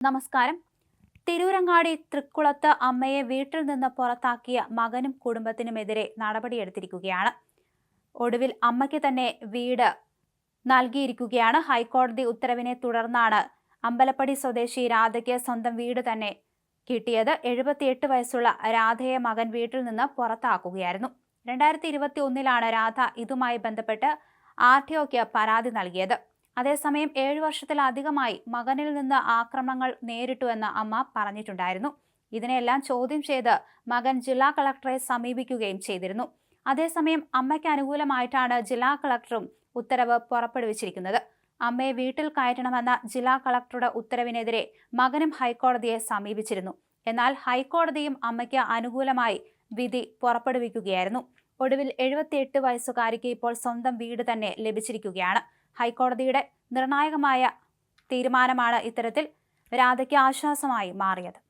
നമസ്കാരം. തിരൂരങ്ങാടി തൃക്കുളത്ത് അമ്മയെ വീട്ടിൽ നിന്ന് പുറത്താക്കിയ മകനും കുടുംബത്തിനുമെതിരെ നടപടിയെടുത്തിരിക്കുകയാണ്. ഒടുവിൽ അമ്മയ്ക്ക് തന്നെ വീട് നൽകിയിരിക്കുകയാണ്. ഹൈക്കോടതി ഉത്തരവിനെ തുടർന്നാണ് അമ്പലപ്പടി സ്വദേശി രാധയ്ക്ക് സ്വന്തം വീട് തന്നെ കിട്ടിയത്. എഴുപത്തിയെട്ട് വയസ്സുള്ള രാധയെ മകൻ വീട്ടിൽ നിന്ന് പുറത്താക്കുകയായിരുന്നു. രണ്ടായിരത്തി ഇരുപത്തി ഒന്നിലാണ് രാധ ഇതുമായി ബന്ധപ്പെട്ട് ആർ ടി ഒക്ക് പരാതി നൽകിയത്. അതേസമയം ഏഴു വർഷത്തിലധികമായി മകനിൽ നിന്ന് ആക്രമണങ്ങൾ നേരിട്ടുവെന്ന് അമ്മ പറഞ്ഞിട്ടുണ്ടായിരുന്നു. ഇതിനെല്ലാം ചോദ്യം ചെയ്ത് മകൻ ജില്ലാ കളക്ടറെ സമീപിക്കുകയും ചെയ്തിരുന്നു. അതേസമയം അമ്മയ്ക്ക് അനുകൂലമായിട്ടാണ് ജില്ലാ കളക്ടറും ഉത്തരവ് പുറപ്പെടുവിച്ചിരിക്കുന്നത്. അമ്മയെ വീട്ടിൽ കയറ്റണമെന്ന ജില്ലാ കളക്ടറുടെ ഉത്തരവിനെതിരെ മകനും ഹൈക്കോടതിയെ സമീപിച്ചിരുന്നു. എന്നാൽ ഹൈക്കോടതിയും അമ്മയ്ക്ക് അനുകൂലമായി വിധി പുറപ്പെടുവിക്കുകയായിരുന്നു. ഒടുവിൽ എഴുപത്തിയെട്ട് വയസ്സുകാരിക്ക് ഇപ്പോൾ സ്വന്തം വീട് തന്നെ ലഭിച്ചിരിക്കുകയാണ്. ഹൈക്കോടതിയുടെ നിർണായകമായ തീരുമാനമാണ് ഇത്തരത്തിൽ രാധയ്ക്ക് ആശ്വാസമായി മാറിയത്.